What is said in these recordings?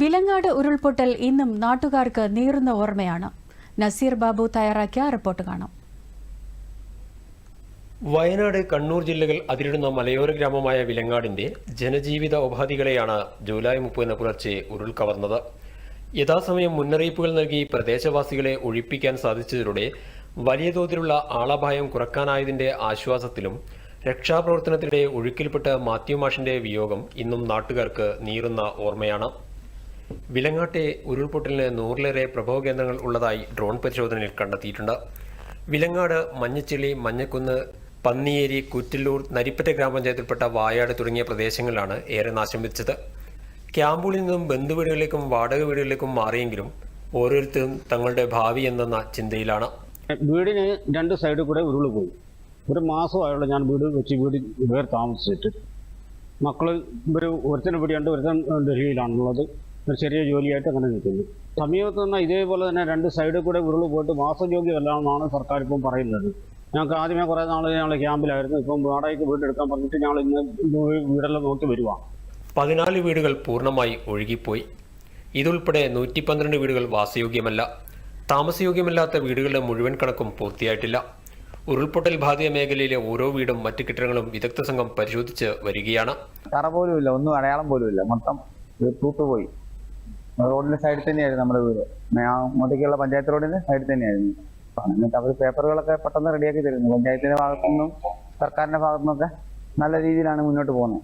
വിലങ്ങാട് ഉരുൾപൊട്ടൽ ഇന്നും നാട്ടുകാർക്ക് നീറുന്ന ഓർമ്മയാണ്. നസീർ ബാബു തയ്യാറാക്കിയ റിപ്പോർട്ട് കാണാം. വയനാട് കണ്ണൂർ ജില്ലകൾ അതിരിടുന്ന മലയോര ഗ്രാമമായ വിലങ്ങാടിന്റെ ജനജീവിത ഉപാധികളെയാണ് ജൂലൈ മുപ്പതിന് പുലർച്ചെ ഉരുൾ കവർന്നത്. യഥാസമയം മുന്നറിയിപ്പുകൾ നൽകി പ്രദേശവാസികളെ ഒഴിപ്പിക്കാൻ സാധിച്ചതിലൂടെ വലിയ തോതിലുള്ള ആളപായം കുറക്കാനായതിന്റെ ആശ്വാസത്തിലും രക്ഷാപ്രവർത്തനത്തിനിടെ ഒഴുക്കിൽപ്പെട്ട മാത്യു മാഷിന്റെ വിയോഗം ഇന്നും നാട്ടുകാർക്ക് നീറുന്ന ഓർമ്മയാണ്. വിലങ്ങാട്ടെ ഉരുൾപൊട്ടലിന് നൂറിലേറെ പ്രഭവ കേന്ദ്രങ്ങൾ ഉള്ളതായി ഡ്രോൺ പരിശോധനയിൽ കണ്ടെത്തിയിട്ടുണ്ട്. വിലങ്ങാട് മഞ്ഞച്ചെളി മഞ്ഞക്കുന്ന് പന്നിയേരി കുറ്റില്ലൂർ നരിപ്പറ്റ ഗ്രാമപഞ്ചായത്തിൽപ്പെട്ട വായാട് തുടങ്ങിയ പ്രദേശങ്ങളിലാണ് ഏറെ നാശം വിധിച്ചത് ക്യാമ്പുകളിൽ നിന്നും ബന്ധുവീടുകളിലേക്കും വാടക വീടുകളിലേക്കും മാറിയെങ്കിലും ഓരോരുത്തരും തങ്ങളുടെ ഭാവി എന്ന ചിന്തയിലാണ്. വീടിന് രണ്ട് സൈഡിൽ കൂടെ ഉരുൾ പോയി. ഒരു മാസമായുള്ള ഞാൻ വീട് വെച്ച് വീട് വേറെ താമസിച്ചിട്ട്. മക്കൾ ഒരു ഒരുത്തനെ പിടിയുണ്ട് ഒരുത്തൻ ഡൽഹിയിലാണുള്ളത്. ഒരു ചെറിയ ജോലിയായിട്ട് അങ്ങനെ നിൽക്കുന്നു. സമീപത്ത് നിന്ന് ഇതേപോലെ തന്നെ രണ്ട് സൈഡിൽ കൂടെ ഉരുൾ പോയിട്ട് വാസയോഗ്യമല്ലാന്നാണ് സർക്കാർ ഇപ്പം പറയുന്നത്. ഞങ്ങൾക്ക് ആദ്യമേ കുറേ നാൾ ഞങ്ങൾ ക്യാമ്പിലായിരുന്നു. ഇപ്പം വാടകയ്ക്ക് വീടെടുക്കാൻ പറഞ്ഞിട്ട് ഞങ്ങൾ ഇന്ന് വീടെല്ലാം നോക്കി വരുവാണ് പതിനാല് വീടുകൾ പൂർണമായി ഒഴുകിപ്പോയി. ഇതുൾപ്പെടെ നൂറ്റി പന്ത്രണ്ട് വീടുകൾ വാസയോഗ്യമല്ല. താമസയോഗ്യമല്ലാത്ത വീടുകളുടെ മുഴുവൻ കണക്കും പൂർത്തിയായിട്ടില്ല. ഉരുൾപൊട്ടൽ ബാധിത മേഖലയിലെ ഓരോ വീടും മറ്റു കെട്ടിടങ്ങളും വിദഗ്ധ സംഘം പരിശോധിച്ച് വരികയാണ്. തറ പോലും ഇല്ല ഒന്നും അടയാളം പോലും ഇല്ല മൊത്തം തൂത്തുപോയി റോഡിന്റെ സൈഡിൽ തന്നെയായിരുന്നു നമ്മുടെ വീട്. അങ്ങോട്ടേക്കുള്ള പഞ്ചായത്ത് റോഡിന്റെ സൈഡിൽ തന്നെയായിരുന്നു. എന്നിട്ട് അവർ പേപ്പറുകളൊക്കെ പെട്ടെന്ന് റെഡിയാക്കി തരുന്നു. പഞ്ചായത്തിന്റെ ഭാഗത്തുനിന്നും സർക്കാരിന്റെ ഭാഗത്തുനിന്നൊക്കെ നല്ല രീതിയിലാണ് മുന്നോട്ട് പോകുന്നത്.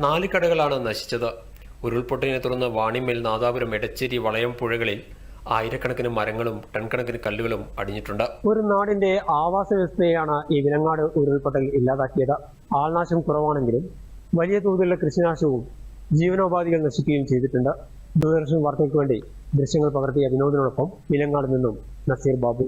നാല് കടകളാണ് നശിച്ചത്. ഉരുൾപൊട്ടലിനെ തുടർന്ന് വാണിമേൽ നാദാപുരം എടച്ചേരി വളയം പുഴകളിൽ ആയിരക്കണക്കിന് മരങ്ങളും ടൺ കണക്കിന് കല്ലുകളും അടിഞ്ഞിട്ടുണ്ട്. ഒരു നാടിന്റെ ആവാസ വ്യവസ്ഥയാണ് ഈ വിലങ്ങാട് ഉരുൾപൊട്ടൽ ഇല്ലാതാക്കിയത്. ആൾനാശം കുറവാണെങ്കിലും വലിയ തോതിലുള്ള കൃഷിനാശവും ജീവനോപാധികൾ നശിക്കുകയും ചെയ്തിട്ടുണ്ട്. ദൂരദർശൻ വാർത്തയ്ക്ക് വേണ്ടി ദൃശ്യങ്ങൾ പകർത്തിയ വിനോദിനോടൊപ്പം വിലങ്ങാട് നിന്നും നസീർ ബാബു.